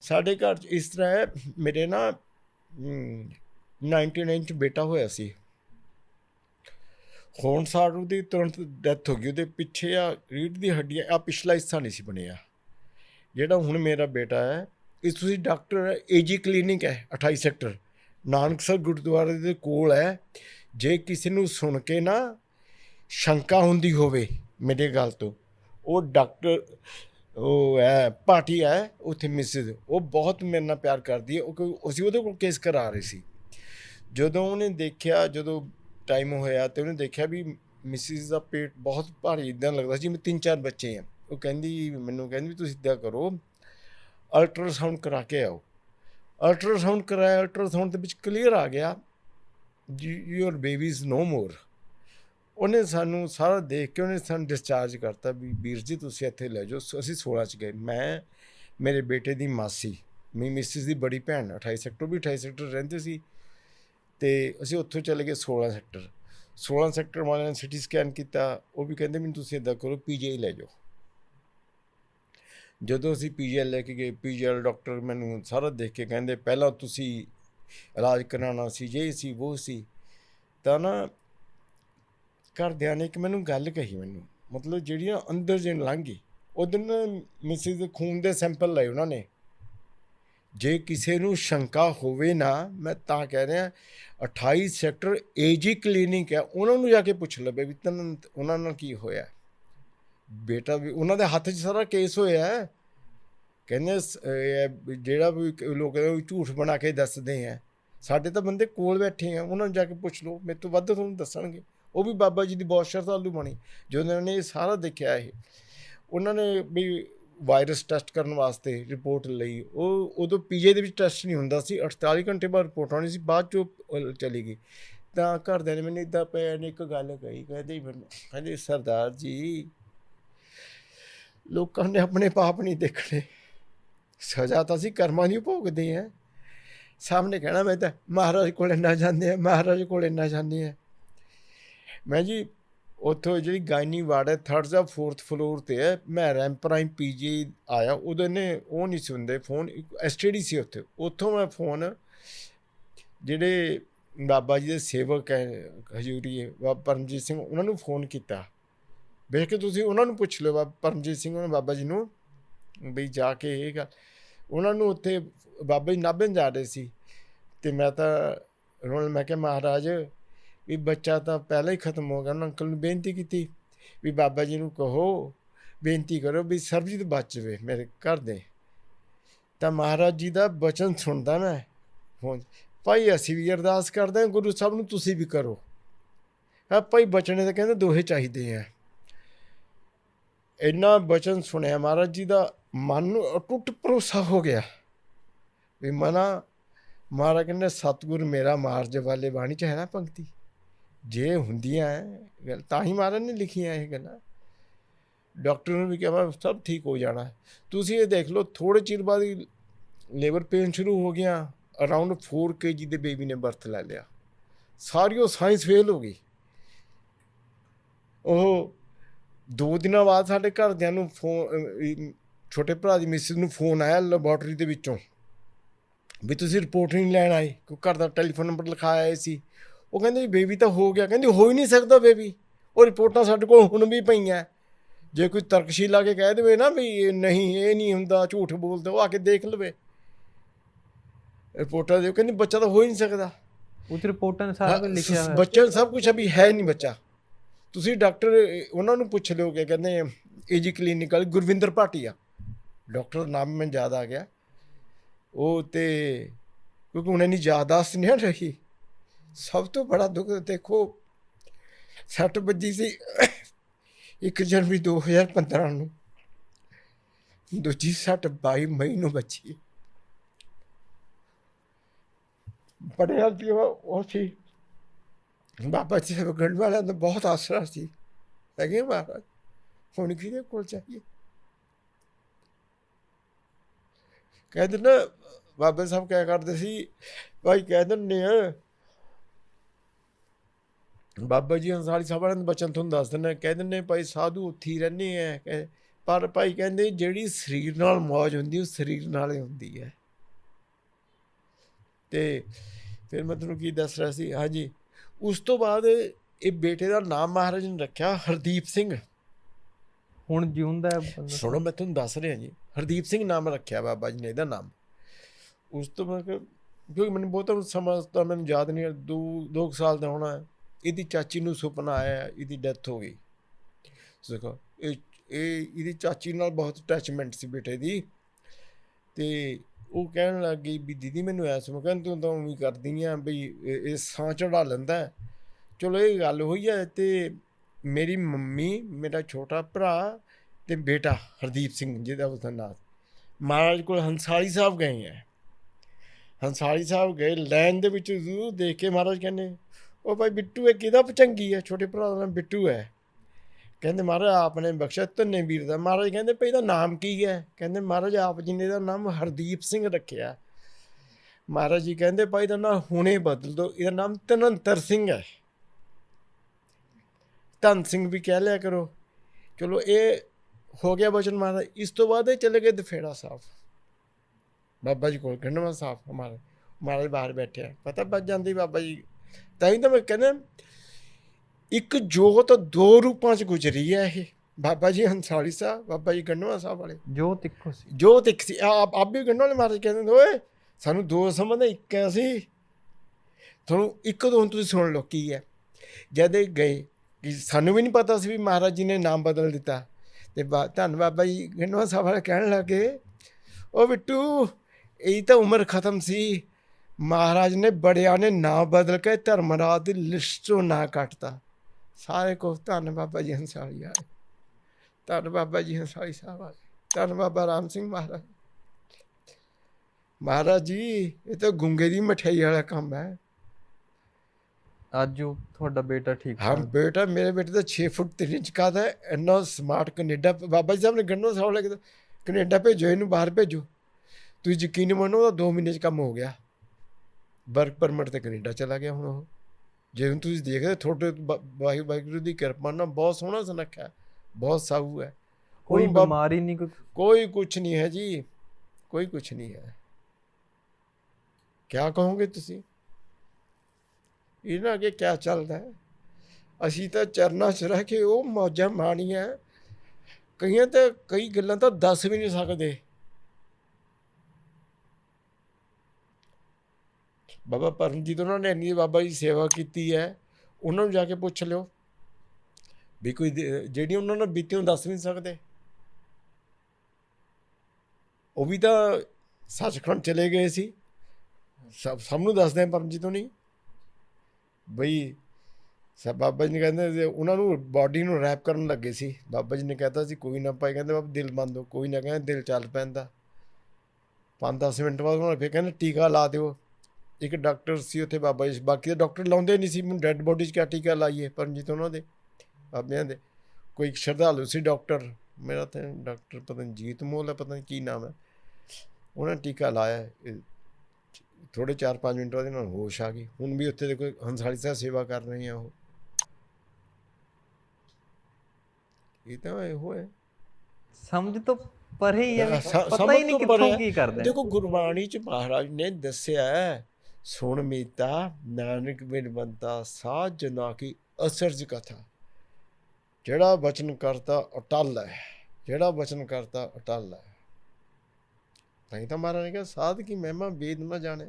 ਸਾਡੇ ਘਰ 'ਚ ਇਸ ਤਰ੍ਹਾਂ ਹੈ ਮੇਰੇ ਨਾ ਹਮ, 99 ਚ ਬੇਟਾ ਹੋਇਆ ਸੀ। ਹੁਣ ਸਾਰੂ ਦੀ ਤੁਰੰਤ ਡੈਥ ਹੋ ਗਈ ਉਹਦੇ ਪਿੱਛੇ ਆ ਰੀੜ ਦੀ ਹੱਡੀ ਆ ਪਿਛਲਾ ਹਿੱਸਾ ਨਹੀਂ ਸੀ ਬਣਿਆ। ਜਿਹੜਾ ਹੁਣ ਮੇਰਾ ਬੇਟਾ ਹੈ ਇਸ ਤੁਸੀਂ ਡਾਕਟਰ ਏਜੀ ਕਲੀਨਿਕ ਹੈ 28 ਸੈਕਟਰ ਨਾਨਕਸਰ ਗੁਰਦੁਆਰੇ ਦੇ ਕੋਲ ਹੈ। ਜੇ ਕਿਸੇ ਨੂੰ ਸੁਣ ਕੇ ਨਾ ਸ਼ੰਕਾ ਹੁੰਦੀ ਹੋਵੇ ਮੇਰੇ ਗੱਲ ਤੋਂ ਉਹ ਡਾਕਟਰ ਉਹ ਹੈ ਪਾਰਟੀ ਹੈ ਉੱਥੇ ਮਿਸਿਸ ਉਹ ਬਹੁਤ ਮੇਰੇ ਨਾਲ ਪਿਆਰ ਕਰਦੀ ਹੈ। ਉਹ ਕਿਉਂ- ਅਸੀਂ ਉਹਦੇ ਕੋਲ ਕੇਸ ਕਰਾ ਰਹੇ ਸੀ। ਜਦੋਂ ਉਹਨੇ ਦੇਖਿਆ, ਜਦੋਂ ਟਾਈਮ ਹੋਇਆ ਤੇ ਉਹਨੇ ਦੇਖਿਆ ਵੀ ਮਿਸਿਸ ਦਾ ਪੇਟ ਬਹੁਤ ਭਾਰੀ ਇਦਾਂ ਲੱਗਦਾ ਸੀ ਜਿਵੇਂ ਤਿੰਨ ਚਾਰ ਬੱਚੇ ਆ। ਉਹ ਕਹਿੰਦੀ, ਮੈਨੂੰ ਕਹਿੰਦੀ ਵੀ ਤੁਸੀਂ ਇਦਾਂ ਕਰੋ ਅਲਟਰਾਸਾਊਂਡ ਕਰਾ ਕੇ ਆਓ। ਅਲਟਰਾਸਾਊਂਡ ਕਰਾਇਆ ਅਲਟਰਾਸਾਊਂਡ ਦੇ ਵਿੱਚ ਕਲੀਅਰ ਆ ਗਿਆ your baby is no more ਉਹਨੇ ਸਾਨੂੰ ਸਾਰਾ ਦੇਖ ਕੇ ਉਹਨੇ ਸਾਨੂੰ ਡਿਸਚਾਰਜ ਕਰਤਾ ਵੀ ਵੀਰ ਜੀ ਤੁਸੀਂ ਇੱਥੇ ਲੈ ਜਾਓ, ਸੋ, ਅਸੀਂ 16 ਚ ਗਏ। ਮੈਂ, ਮੇਰੇ ਬੇਟੇ ਦੀ ਮਾਸੀ, ਮੇਰੀ ਮਿਸਿਸ ਦੀ ਬੜੀ ਭੈਣ 28 ਸੈਕਟਰ ਵੀ 28 ਸੈਕਟਰ ਰਹਿੰਦੇ ਸੀ ਤੇ ਅਸੀਂ ਉੱਥੋਂ ਚਲੇ ਗਏ 16 ਸੈਕਟਰ 16 ਸੈਕਟਰ ਵਾਲਿਆਂ ਨੇ ਸਿਟੀ ਸਕੈਨ ਕੀਤਾ, ਉਹ ਵੀ ਕਹਿੰਦੇ ਮੈਨੂੰ ਤੁਸੀਂ ਇਦਾਂ ਕਰੋ ਪੀਜੀਆਈ ਲੈ ਜਾਓ। ਜਦੋਂ ਅਸੀਂ ਪੀਜੀਆਈ ਲੈ ਕੇ ਗਏ ਪੀਜੀਆਈ ਡਾਕਟਰ ਮੈਨੂੰ ਸਾਰਾ ਦੇਖ ਕੇ ਕਹਿੰਦੇ, ਪਹਿਲਾਂ ਤੁਸੀਂ ਇਲਾਜ ਕਰਾਉਣਾ ਸੀ, ਜੇ ਸੀ ਉਹ ਸੀ, ਤਾਂ ਨਾ ਘਰਦਿਆਂ ਨੇ ਇੱਕ ਮੈਨੂੰ ਗੱਲ ਕਹੀ ਮੈਨੂੰ, ਮਤਲਬ ਜਿਹੜੀਆਂ ਅੰਦਰ ਜਿਨ ਲੰਘੀ ਉਹ ਦਿਨ ਮਿਸਿਸ ਖੂਨ ਦੇ ਸੈਂਪਲ ਲਏ ਉਹਨਾਂ ਨੇ। ਜੇ ਕਿਸੇ ਨੂੰ ਸ਼ੰਕਾ ਹੋਵੇ ਨਾ, ਮੈਂ ਤਾਂ ਕਹਿ ਰਿਹਾ 28 ਸੈਕਟਰ ਏਜੀ ਕਲੀਨਿਕ ਹੈ, ਉਹਨਾਂ ਨੂੰ ਜਾ ਕੇ ਪੁੱਛ ਲਵੇ ਵੀ ਤਨ, ਉਹਨਾਂ ਨਾਲ ਕੀ ਹੋਇਆ। ਬੇਟਾ ਵੀ, ਉਹਨਾਂ ਦੇ ਹੱਥ 'ਚ ਸਾਰਾ ਕੇਸ ਹੋਇਆ ਹੈ। ਕਹਿੰਦੇ ਜਿਹੜਾ ਵੀ ਲੋਕ ਝੂਠ ਬਣਾ ਕੇ ਦੱਸਦੇ ਆ, ਸਾਡੇ ਤਾਂ ਬੰਦੇ ਕੋਲ ਬੈਠੇ ਆ, ਉਹਨਾਂ ਨੂੰ ਜਾ ਕੇ ਪੁੱਛ ਲਓ, ਮੇਰੇ ਤੋਂ ਵੱਧ ਤੁਹਾਨੂੰ ਦੱਸਣਗੇ। ਉਹ ਵੀ ਬਾਬਾ ਜੀ ਦੀ ਬਹੁਤ ਸ਼ਰਧਾਲੂ ਬਣੀ, ਜਦੋਂ ਉਹਨਾਂ ਨੇ ਇਹ ਸਾਰਾ ਦੇਖਿਆ ਇਹ, ਉਹਨਾਂ ਨੇ ਵੀ ਵਾਇਰਸ ਟੈਸਟ ਕਰਨ ਵਾਸਤੇ ਰਿਪੋਰਟ ਲਈ, ਉਹ ਉਦੋਂ ਪੀਜੇ ਦੇ ਵਿੱਚ ਟੈਸਟ ਨਹੀਂ ਹੁੰਦਾ ਸੀ 48 ਘੰਟੇ ਬਾਅਦ ਰਿਪੋਰਟ ਆਉਣੀ ਸੀ, ਬਾਅਦ ਚੋਂ ਚਲੀ ਗਈ। ਤਾਂ ਘਰਦਿਆਂ ਨੇ ਮੈਨੂੰ ਇਦਾਂ ਪਿਆ ਨੇ ਇੱਕ ਗੱਲ ਕਹੀ, ਕਹਿੰਦੇ ਮੈਨੂੰ, ਕਹਿੰਦੇ ਸਰਦਾਰ ਜੀ, ਲੋਕਾਂ ਨੇ ਆਪਣੇ ਪਾਪ ਨਹੀਂ ਦੇਖਣੇ, ਸਜ਼ਾ ਤਾਂ ਅਸੀਂ ਕਰਮਾਂ ਦੀ ਭੋਗਦੇ ਆ ਸਾਹਮਣੇ ਕਹਿਣਾ ਮੈਂ ਤਾਂ, ਮਹਾਰਾਜ ਕੋਲ ਇੰਨਾ ਜਾਂਦੇ ਆ ਮਹਾਰਾਜ ਕੋਲ ਇੰਨਾ ਜਾਂਦੇ ਆ ਮੈਂ ਜੀ ਉੱਥੋਂ ਜਿਹੜੀ ਗਾਇਨੀ ਵਾਰਡ ਹੈ ਥਰਡ ਜਾਂ ਫੋਰਥ ਫਲੋਰ ਤੇ ਹੈ, ਮੈਂ ਰੈਂਪਰਾਈਮ ਪੀਜੀ ਆਇਆ ਉਦੋਂ ਨੇ ਉਹ ਨਹੀਂ ਸੁਣਦੇ ਫੋਨ ਐਸਟੀਡੀ ਸੀ ਉੱਥੇ। ਉੱਥੋਂ ਮੈਂ ਫੋਨ ਜਿਹੜੇ ਬਾਬਾ ਜੀ ਦੇ ਸੇਵਕ ਹੈ, ਹਜੂਰੀ ਹੈ ਬਾਬਾ ਪਰਮਜੀਤ ਸਿੰਘ, ਉਹਨਾਂ ਨੂੰ ਫੋਨ ਕੀਤਾ। ਵੇਖ ਤੁਸੀਂ ਉਹਨਾਂ ਨੂੰ ਪੁੱਛ ਲਿਓ, ਬਾਬਾ ਪਰਮਜੀਤ ਸਿੰਘ ਉਹਨਾਂ ਬਾਬਾ ਜੀ ਨੂੰ, ਬਈ ਜਾ ਕੇ ਇਹ ਗੱਲ। ਉਹਨਾਂ ਨੂੰ ਉੱਥੇ ਬਾਬਾ ਜੀ ਨਾਭੇ ਜਾ ਰਹੇ ਸੀ। ਤੇ ਮੈਂ ਤਾਂ ਉਹਨਾਂ ਨੂੰ ਮੈਂ ਕਿਹਾ ਮਹਾਰਾਜ ਵੀ ਬੱਚਾ ਤਾਂ ਪਹਿਲਾਂ ਹੀ ਖਤਮ ਹੋ ਗਿਆ, ਉਹਨਾਂ ਅੰਕਲ ਨੂੰ ਬੇਨਤੀ ਕੀਤੀ ਵੀ ਬਾਬਾ ਜੀ ਨੂੰ ਕਹੋ, ਬੇਨਤੀ ਕਰੋ ਵੀ ਸਰਬਜੀਤ ਬਚ ਜਾਵੇ ਮੇਰੇ ਘਰ ਦੇ। ਤਾਂ ਮਹਾਰਾਜ ਜੀ ਦਾ ਬਚਨ ਸੁਣਦਾ ਮੈਂ, ਹੁਣ ਭਾਈ ਅਸੀਂ ਵੀ ਅਰਦਾਸ ਕਰਦੇ ਹਾਂ, ਗੁਰੂ ਸਾਹਿਬ ਨੂੰ ਤੁਸੀਂ ਵੀ ਕਰੋ। ਆ ਭਾਈ ਬਚਣੇ ਤਾਂ ਕਹਿੰਦੇ ਦੋਹੇ ਚਾਹੀਦੇ ਆ। ਇੰਨਾ ਬਚਨ ਸੁਣਿਆ ਮਹਾਰਾਜ ਜੀ ਦਾ, ਮਨ ਨੂੰ ਅਟੁੱਟ ਭਰੋਸਾ ਹੋ ਗਿਆ। ਵੀ ਮਨਾ, ਮਹਾਰਾਜ ਕਹਿੰਦੇ, ਸਤਿਗੁਰ ਮੇਰਾ ਮਾਰਜ ਵਾਲੇ ਬਾਣੀ ਚ ਹੈ ਨਾ ਪੰਕਤੀ। ਜੇ ਹੁੰਦੀਆਂ ਹੈ, ਗੱਲ ਤਾਂ ਹੀ ਮਹਾਰਾਜ ਨੇ ਲਿਖੀਆਂ ਇਹ ਗੱਲਾਂ। ਡਾਕਟਰ ਨੂੰ ਵੀ ਕਿਹਾ ਸਭ ਠੀਕ ਹੋ ਜਾਣਾ ਤੁਸੀਂ ਇਹ ਦੇਖ ਲਓ ਥੋੜੇ ਚਿਰ ਬਾਅਦ ਹੀ ਲੇਬਰ ਪੇਨ ਸ਼ੁਰੂ ਹੋ ਗਿਆ ਅਰਾਊਂਡ 4 ਕੇਜੀ ਦੇ ਬੇਬੀ ਨੇ ਬਰਥ ਲੈ ਲਿਆ। ਸਾਰੀ ਉਹ ਸਾਇੰਸ ਫੇਲ ਹੋ ਗਈ। ਉਹ ਦੋ ਦਿਨਾਂ ਬਾਅਦ ਸਾਡੇ ਘਰਦਿਆਂ ਨੂੰ ਫੋਨ ਛੋਟੇ ਭਰਾ ਦੀ ਮਿਸਿਸ ਨੂੰ ਫੋਨ ਆਇਆ ਲੈਬੋਰਟਰੀ ਦੇ ਵਿੱਚੋਂ ਵੀ ਤੁਸੀਂ ਰਿਪੋਰਟ ਨਹੀਂ ਲੈਣ ਆਏ ਕੋਈ ਘਰ ਦਾ ਟੈਲੀਫੋਨ ਨੰਬਰ ਲਿਖਾਇਆ ਸੀ। ਉਹ ਕਹਿੰਦੇ ਜੀ ਬੇਬੀ ਤਾਂ ਹੋ ਗਿਆ। ਕਹਿੰਦੀ ਹੋ ਹੀ ਨਹੀਂ ਸਕਦਾ ਬੇਬੀ। ਉਹ ਰਿਪੋਰਟਾਂ ਸਾਡੇ ਕੋਲ ਹੁਣ ਵੀ ਪਈਆਂ। ਜੇ ਕੋਈ ਤਰਕਸ਼ੀਲ ਆ ਕੇ ਕਹਿ ਦੇਵੇ ਨਾ ਵੀ ਇਹ ਨਹੀਂ ਇਹ ਨਹੀਂ ਹੁੰਦਾ ਝੂਠ ਬੋਲਦੇ ਉਹ ਆ ਕੇ ਦੇਖ ਲਵੇ। ਰਿਪੋਰਟਾਂ ਦੇ ਕਹਿੰਦੀ ਬੱਚਾ ਤਾਂ ਹੋ ਹੀ ਨਹੀਂ ਸਕਦਾ। ਉਹ ਤੇ ਰਿਪੋਰਟਾਂ ਸਾਰਾ ਕੁਝ ਲਿਖਿਆ ਹੋਇਆ। ਬੱਚਾ ਨੂੰ ਸਭ ਕੁਝ ਅਭੀ ਹੈ ਨਹੀਂ ਬੱਚਾ। ਤੁਸੀਂ ਡਾਕਟਰ ਉਹਨਾਂ ਨੂੰ ਪੁੱਛ ਲਿਓ ਕਿ ਕਹਿੰਦੇ AG clinical Gurvinder Bhatia. Doctor ਦਾ ਨਾਮ ਮੈਨੂੰ ਯਾਦ ਆ ਗਿਆ। ਉਹ ਤੇ ਕਿਉਂਕਿ ਹੁਣ ਇੰਨੀ ਯਾਦਾਸ਼ਤ ਨਹੀਂ ਰਹੀ। ਸਭ ਤੋਂ ਬੜਾ ਦੁੱਖ ਦੇਖੋ, ਸੱਟ ਵੱਜੀ ਸੀ 1 ਜਨਵਰੀ 2015 ਨੂੰ। ਦੂਜੀ ਸੱਟ 22 ਮਈ ਨੂੰ ਵੱਜੀ। ਬੜੇ ਹਲਤੀ ਉਹ ਸੀ। ਬਾਬਾ ਜੀ ਸਾਹਿਬ ਗੰਢ ਵਾਲਿਆਂ ਦਾ ਬਹੁਤ ਆਸਰਾ ਸੀ। ਹੈਗੇ ਮਹਾਰਾਜ? ਹੁਣ ਕਿਹਦੇ ਕੋਲ ਚਾਹੀਏ ਕਹਿੰਦੇ ਨਾ ਬਾਬਾ ਸਾਹਿਬ ਕਿਆ ਕਰਦੇ ਸੀ? ਭਾਈ ਕਹਿ ਦਿੰਦੇ ਆ ਬਾਬਾ ਜੀ ਅੰਸਾਰੀ ਸਾਹਿਬ ਵਾਲਿਆਂ ਦੇ ਬਚਨ ਤੁਹਾਨੂੰ ਦੱਸ ਦਿੰਦੇ ਕਹਿ ਦਿੰਦੇ ਭਾਈ ਸਾਧੂ ਉੱਥੇ ਹੀ ਰਹਿੰਦੇ ਆ ਪਰ ਭਾਈ ਕਹਿੰਦੇ ਜਿਹੜੀ ਸਰੀਰ ਨਾਲ ਮੌਜ ਹੁੰਦੀ ਉਹ ਸਰੀਰ ਨਾਲ ਹੀ ਹੁੰਦੀ ਹੈ। ਤੇ ਫਿਰ ਮੈਂ ਤੁਹਾਨੂੰ ਕੀ ਦੱਸ ਰਿਹਾ ਸੀ? ਹਾਂਜੀ ਉਸ ਤੋਂ ਬਾਅਦ ਇਹ ਬੇਟੇ ਦਾ ਨਾਮ ਮਹਾਰਾਜ ਨੇ ਰੱਖਿਆ ਹਰਦੀਪ ਸਿੰਘ। ਹੁਣ ਜਿਉਂਦਾ ਸੁਣੋ ਮੈਂ ਤੁਹਾਨੂੰ ਦੱਸ ਰਿਹਾ ਜੀ ਹਰਦੀਪ ਸਿੰਘ ਨਾਮ ਰੱਖਿਆ ਬਾਬਾ ਜੀ ਨੇ ਇਹਦਾ ਨਾਮ। ਉਸ ਤੋਂ ਬਾਅਦ ਕਿਉਂਕਿ ਮੈਨੂੰ ਬਹੁਤਾ ਸਮਾਂ ਤਾਂ ਮੈਨੂੰ ਯਾਦ ਨਹੀਂ ਦੋ ਦੋ ਸਾਲ ਦਾ ਹੋਣਾ ਹੈ। ਇਹਦੀ ਚਾਚੀ ਨੂੰ ਸੁਪਨਾ ਆਇਆ, ਇਹਦੀ ਡੈਥ ਹੋ ਗਈ। ਦੇਖੋ, ਇਹ ਇਹ, ਇਹਦੀ ਚਾਚੀ ਨਾਲ ਬਹੁਤ ਅਟੈਚਮੈਂਟ ਸੀ ਬੇਟੇ ਦੀ। ਤੇ ਉਹ ਕਹਿਣ ਲੱਗ ਗਈ ਵੀ ਦੀਦੀ ਮੈਨੂੰ ਐਸ ਮੈਂ ਕਹਿੰਦਾ ਤੂੰ ਤਾਂ ਉਵੇਂ ਕਰਦੀ ਆ ਬਈ ਇਹ ਸਾਹ ਚੜਾ ਲੈਂਦਾ ਚਲੋ ਇਹ ਗੱਲ ਹੋਈ ਹੈ ਤੇ ਮੇਰੀ ਮੰਮੀ, ਮੇਰਾ ਛੋਟਾ ਭਰਾ ਤੇ ਬੇਟਾ ਹਰਦੀਪ ਸਿੰਘ, ਜਿਹਦਾ ਉਸਦਾ ਨਾਮ ਮਹਾਰਾਜ ਕੋਲ ਹੰਸਾਲੀ ਸਾਹਿਬ ਗਏ ਹੈ। ਹੰਸਾਲੀ ਸਾਹਿਬ ਗਏ, ਲਾਈਨ ਦੇ ਵਿੱਚ ਜ਼ਰੂਰ ਦੇਖ ਕੇ ਮਹਾਰਾਜ ਕਹਿੰਦੇ ਉਹ ਭਾਈ ਬਿੱਟੂ ਇਹ ਕਿਹਦਾ ਪਚੰਗੀ ਹੈ ਛੋਟੇ ਭਰਾ ਦਾ ਨਾਮ ਬਿੱਟੂ ਹੈ। ਕਹਿੰਦੇ ਮਹਾਰਾਜ ਆਪਨੇ ਬਖਸ਼ਿਆ ਧੰਨੇ ਵੀਰ ਦਾ। ਮਹਾਰਾਜ ਕਹਿੰਦੇ ਭਈ ਇਹਦਾ ਨਾਮ ਕੀ ਹੈ? ਕਹਿੰਦੇ ਮਹਾਰਾਜ ਆਪ ਜੀ ਨੇ ਇਹਦਾ ਨਾਮ ਹਰਦੀਪ ਸਿੰਘ ਰੱਖਿਆ। ਮਹਾਰਾਜ ਜੀ ਕਹਿੰਦੇ ਭਾਈ ਇਹਦਾ ਨਾਮ ਹੁਣੇ ਬਦਲ ਦਿਓ। ਇਹਦਾ ਨਾਮ ਤਨੰਤਰ ਸਿੰਘ ਹੈ। ਧੰਨ ਸਿੰਘ ਵੀ ਕਹਿ ਲਿਆ ਕਰੋ। ਚਲੋ ਇਹ ਹੋ ਗਿਆ ਬਚਨ ਮਹਾਰਾਜ। ਇਸ ਤੋਂ ਬਾਅਦ ਇਹ ਚਲੇ ਗਏ ਦਫੇੜਾ ਸਾਹਿਬ। ਬਾਬਾ ਜੀ ਕੋਲ ਗੰਡਵਾ ਸਾਹਿਬ। ਹਮਾਰੇ ਮਹਾਰਾਜ ਬਾਹਰ ਬੈਠੇ ਆ। ਪਤਾ ਬੱਜ ਜਾਂਦੀ ਬਾਬਾ ਜੀ ਤਾਂ ਹੀ ਤਾਂ ਮੈਂ ਕਹਿੰਦਾ ਇੱਕ ਜੋਤ ਦੋ ਰੂਪਾਂ 'ਚ ਗੁਜ਼ਰੀ ਹੈ ਇਹ। ਬਾਬਾ ਜੀ ਹੰਸਾਲੀ ਸਾਹਿਬ ਬਾਬਾ ਜੀ ਗੰਡਵਾ ਸਾਹਿਬ ਵਾਲੇ। ਜੋ ਤਿੱਖੋ ਸੀ। ਜੋਤ ਇੱਕ ਸੀ। ਆਪ ਆਪ ਵੀ ਗੰਡਵਾ ਵਾਲੇ ਮਹਾਰਾਜ ਕਹਿੰਦੇ ਹੁੰਦੇ, ਓਏ ਸਾਨੂੰ ਦੋ ਸੰਬੰਧ ਇੱਕ ਹੈ ਸੀ ਤੁਹਾਨੂੰ ਇੱਕ ਦੋ ਹੁਣ ਤੁਸੀਂ ਸੁਣ ਲਓ ਕੀ ਹੈ। ਜਦ ਇਹ ਗਏ ਕਿ ਸਾਨੂੰ ਵੀ ਨਹੀਂ ਪਤਾ ਸੀ ਵੀ ਮਹਾਰਾਜ ਜੀ ਨੇ ਨਾਮ ਬਦਲ ਦਿੱਤਾ। ਤੇ ਧੰਨ ਬਾਬਾ ਜੀ ਗੰਡਵਾ ਸਾਹਿਬ ਵਾਲੇ ਕਹਿਣ ਲੱਗੇ ਉਹ ਬਿੱਟੂ ਇਹ ਤਾਂ ਉਮਰ ਖਤਮ ਸੀ। ਮਹਾਰਾਜ ਨੇ ਬੜਿਆਂ ਨੇ ਨਾਮ ਬਦਲ ਕੇ ਧਰਮਰਾਜ ਦੀ ਲਿਸਟ ਚੋਂ ਨਾ ਕੱਟਤਾ। ਸਾਰੇ ਕੋ ਧੰਨ ਬਾਬਾ ਜੀ ਹੰਸਾਲੀ ਆਏ ਧੰਨ ਬਾਬਾ ਜੀ ਹੰਸਾਲੀ ਸਾਹਿਬ ਆਏ ਧੰਨ ਬਾਬਾ ਰਾਮ ਸਿੰਘ ਮਹਾਰਾਜ। ਮਹਾਰਾਜ ਜੀ ਇਹ ਤਾਂ ਗੁੰਗੇ ਦੀ ਮਠਿਆਈ ਵਾਲਾ ਕੰਮ ਹੈ। ਅੱਜ ਤੁਹਾਡਾ ਬੇਟਾ ਠੀਕ ਹਾਂ ਬੇਟਾ ਮੇਰੇ ਬੇਟੇ ਦਾ 6 ਫੁੱਟ 3 ਇੰਚ ਹੈ। ਇੰਨਾ ਸਮਾਰਟ ਕੈਨੇਡਾ ਬਾਬਾ ਜੀ ਸਾਹਿਬ ਨੇ ਗੰਨੋ ਸਾਹਿਬ ਲੈ ਕੇ ਕੈਨੇਡਾ ਭੇਜੋ ਇਹਨੂੰ ਬਾਹਰ ਭੇਜੋ। ਤੁਸੀਂ ਯਕੀਨ ਮੰਨੋ ਉਹਦਾ 2 ਮਹੀਨੇ ਚ ਕੰਮ ਹੋ ਗਿਆ। ਵਰਕ ਪਰਮਿਟ ਤੇ ਕੈਨੇਡਾ ਚਲਾ ਗਿਆ ਹੁਣ ਉਹ। ਜੇ ਹੁਣ ਤੁਸੀਂ ਦੇਖਦੇ ਥੋੜੇ ਵਾਹਿ ਵਾਹਿਗੁਰੂ ਦੀ ਕਿਰਪਾ ਨਾਲ ਬਹੁਤ ਸੋਹਣਾ ਸੁਨੱਖਾ ਹੈ ਬਹੁਤ ਸਾਊ ਹੈ। ਕੋਈ ਬਿਮਾਰੀ ਨਹੀਂ ਕੋਈ। ਕੋਈ ਕੁਝ ਨਹੀਂ ਹੈ ਜੀ ਕੋਈ ਕੁਝ ਨਹੀਂ ਹੈ। ਕਿਆ ਕਹੋਗੇ ਤੁਸੀਂ? ਇਹਨਾਂ ਅੱਗੇ ਕਿਆ ਚੱਲਦਾ ਹੈ? ਅਸੀਂ ਤਾਂ ਚਰਨਾਂ 'ਚ ਰਹਿ ਕੇ ਉਹ ਮੌਜਾਂ ਮਾਣੀਆਂ। ਕਈਆਂ ਤਾਂ ਕਈ ਗੱਲਾਂ ਤਾਂ ਦੱਸ ਵੀ ਨਹੀਂ ਸਕਦੇ। ਬਾਬਾ ਪਰਮਜੀਤ ਉਹਨਾਂ ਨੇ ਇੰਨੀ ਬਾਬਾ ਜੀ ਸੇਵਾ ਕੀਤੀ ਹੈ, ਉਹਨਾਂ ਨੂੰ ਜਾ ਕੇ ਪੁੱਛ ਲਿਓ ਵੀ ਕੋਈ ਦੇ- ਜਿਹੜੀ ਉਹਨਾਂ ਨੇ ਬੀਤੀ ਉਹ ਦੱਸ ਵੀ ਨਹੀਂ ਸਕਦੇ। ਉਹ ਵੀ ਤਾਂ ਸੱਚਖੰਡ ਚਲੇ ਗਏ ਸੀ। ਸਭ ਸਭ ਨੂੰ ਦੱਸਦੇ ਆ ਪਰਮਜੀਤ ਤੋਂ ਨਹੀਂ ਬਈ ਸਭ ਬਾਬਾ ਜੀ ਨੇ ਕਹਿੰਦੇ ਉਹਨਾਂ ਨੂੰ ਬਾਡੀ ਨੂੰ ਰੈਪ ਕਰਨ ਲੱਗੇ ਸੀ। ਬਾਬਾ ਜੀ ਨੇ ਕਹਤਾ ਸੀ, ਕੋਈ ਨਾ ਪਾਈ ਕਹਿੰਦੇ ਬਾਬਾ ਦਿਲ ਮੰਨ ਦੋ ਕੋਈ ਨਾ ਕਹਿੰਦੇ ਦਿਲ ਚੱਲ ਪੈਂਦਾ। 5-10 ਮਿੰਟ ਬਾਅਦ ਉਹਨਾਂ ਨੇ ਫਿਰ ਕਹਿੰਦੇ ਟੀਕਾ ਲਾ ਦਿਓ। ਇੱਕ ਡਾਕਟਰ ਸੀ ਉੱਥੇ ਬਾਬਾ ਜੀ ਬਾਕੀ ਦੇ ਡਾਕਟਰ ਲਾਉਂਦੇ ਨਹੀਂ ਸੀ ਮੈਨੂੰ ਡੈੱਡ ਬੋਡੀ 'ਚ ਕਿਆ ਟੀਕਾ ਲਾਈਏ ਪਰਮਜੀਤ ਉਹਨਾਂ ਦੇ ਬਾਬਿਆਂ ਦੇ ਕੋਈ ਇੱਕ ਸ਼ਰਧਾਲੂ ਸੀ ਡਾਕਟਰ ਮੇਰਾ ਤਾਂ ਡਾਕਟਰ ਪਤਾ ਨਹੀਂ ਜੀਤ ਮੋਲ ਹੈ ਪਤਾ ਨਹੀਂ ਕੀ ਨਾਮ ਹੈ ਉਹਨਾਂ ਨੇ ਟੀਕਾ ਲਾਇਆ ਥੋੜੇ 4-5 ਮਿੰਟ ਬਾਅਦ ਇਹਨਾਂ ਨੂੰ ਹੋਸ਼ ਆ ਗਈ ਹੁਣ ਵੀ ਉੱਥੇ ਦੇ ਕੋਈ ਹੰਸਾਲੀ ਸਾਹਿਬ ਸੇਵਾ ਕਰ ਰਹੇ ਆ ਉਹ ਇਹ ਤਾਂ ਇਹੋ ਹੈ ਸਮਝ ਤੋਂ ਪਰੇ ਹੀ ਹੈ ਪਤਾ ਹੀ ਨਹੀਂ ਕਿੱਥੋਂ। ਕੀ ਕਰਦੇ। ਦੇਖੋ ਗੁਰਬਾਣੀ ਚ ਮਹਾਰਾਜ ਨੇ ਦੱਸਿਆ ਹੈ, ਸੁਣ ਮੀਤਾ, ਨਾਨਕ ਬਿਨ ਬੰਤਾ ਸਾਧ ਜਨਾ ਕੀ ਅਸਰਜ ਕਥਾ। ਜਿਹੜਾ ਬਚਨ ਕਰਤਾ ਅਟਲ ਹੈ, ਜਿਹੜਾ ਬਚਨ ਕਰਤਾ ਅਟਲ ਹੈ। ਤਾਂ ਤਾਂ ਮਹਾਰਾਜ ਨੇ ਕਿਹਾ, ਸਾਧ ਕੀ ਮਹਿਮਾ, ਵੇਦ ਨਾ ਜਾਣੇ।